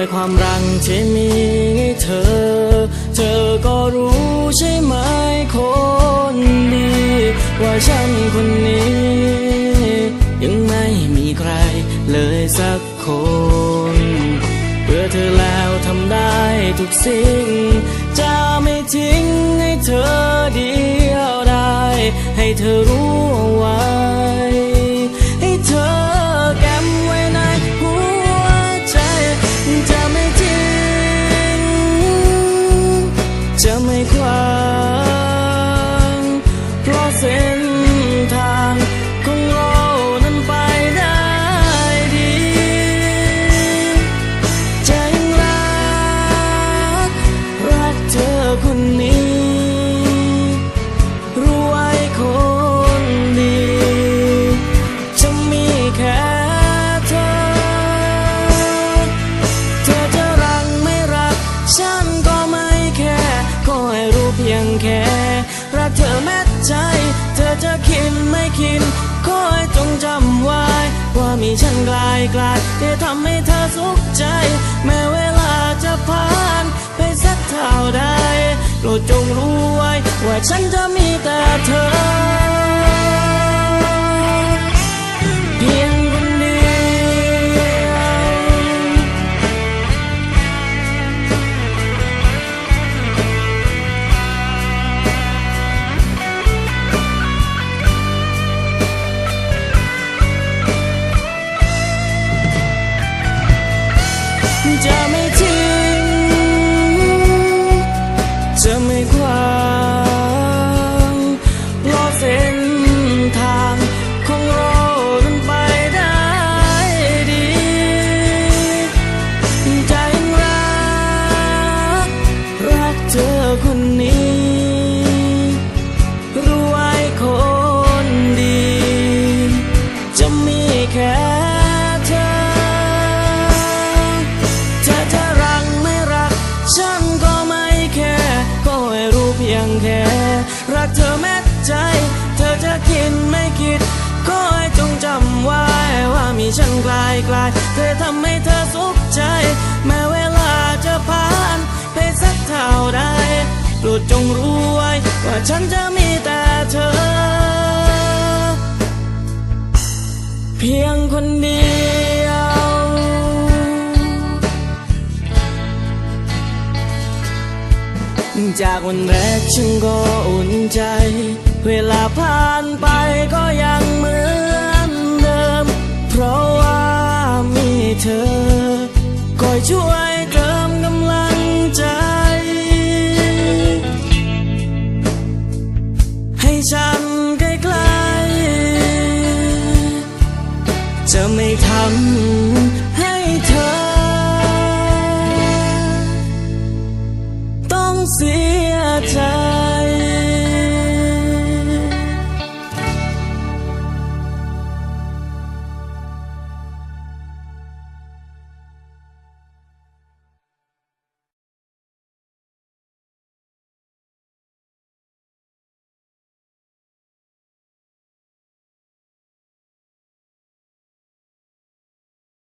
ด้วยความรังที่มีให้เธอ เธอก็รู้ใช่ไหมคนดี ว่าฉันคนนี้ ยังไม่มีใครเลยสักคน เพื่อเธอแล้วทำได้ทุกสิ่ง จะไม่ทิ้งให้เธอเดียวได้ ให้เธอรู้เอาไว้ อคนนี้รู้ไว้คนดีจะมีแค่เธอ เธอจะรักไม่รัก ฉันก็ไม่แค่ขอให้รู้เพียงแค่รักเธอแม้ใจ เธอจะคิดไม่คิดขอให้จงจำไว้ ว่ามีฉันกลายกลายที่ทำให้เธอสุขใจ แม้เวลา ไปสักเท่าใดโปรดจงรู้ไว้ว่าฉันจะมีแต่เธอ จ ยงแค่รักเธอแม้ใจ เธอจะคิดไม่คิดก็ให้จงจำไว้ว่ามีฉันกลายกลายเธอทำให้เธอสุขใจ แม้เวลาจะผ่านไปสักเท่าใดโปรดจงรู้ไว้ว่าฉันจะมีแต่เธอ เพียงคนเดียว จากวันแรกฉันก็อุ่นใจ เวลาผ่านไปก็ยังเหมือนเดิม เพราะว่ามีเธอคอยช่วยเติมกำลังใจ ให้ฉันใกล้ๆจะไม่ทำ